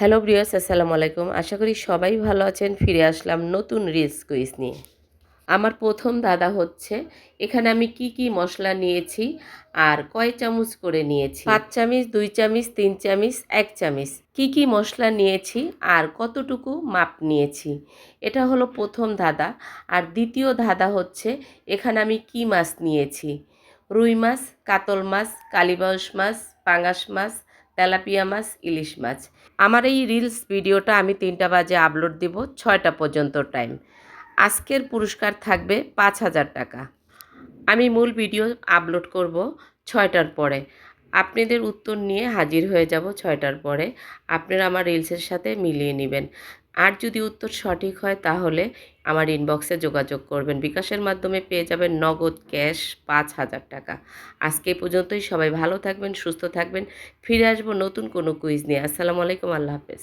Hello ব্রিয়াস আসসালামু আলাইকুম। আশা করি সবাই ভালো আছেন। ফিরে আসলাম নতুন রিলস কুইজ নিয়ে। আমার প্রথম দাদা হচ্ছে, এখানে আমি কি কি মশলা নিয়েছি আর কয় চামচ করে নিয়েছি? পাঁচ চামচ, দুই চামচ, তিন চামচ, এক চামচ। কি কি মশলা নিয়েছি আর কতটুকু মাপ নিয়েছি? এটা হলো প্রথম ধাঁধা আর দ্বিতীয় ধাঁধা হচ্ছে, এখানে আমি কি মাছ নিয়েছি? রুই মাছ, কাতল মাছ, কালিবাউস মাছ, পাঙাশ মাছ তেলাপিয়া মাছ, ইলিশ মাছ। আমার এই রিলস ভিডিওটা আমি তিনটা বাজে আপলোড দিব, ছয়টা পর্যন্ত টাইম আজকের পুরস্কার থাকবে পাঁচ হাজার টাকা। আমি মূল ভিডিও আপলোড করব ছয়টার পরে। আপনাদের উত্তর নিয়ে হাজির হয়ে যাব ছয়টার পরে। আপনারা আমার রিলসের সাথে মিলিয়ে নেবেন। আর যদি উত্তর সঠিক হয়, তাহলে আমার ইনবক্সে যোগাযোগ করবেন। বিকাশের মাধ্যমে পেয়ে যাবেন নগদ ক্যাশ পাঁচ হাজার টাকা। আজকে পর্যন্তই। সবাই ভালো থাকবেন, সুস্থ থাকবেন। ফিরে আসব নতুন কোনো কুইজ নিয়ে। আসসালামু আলাইকুম। আল্লাহ হাফেজ।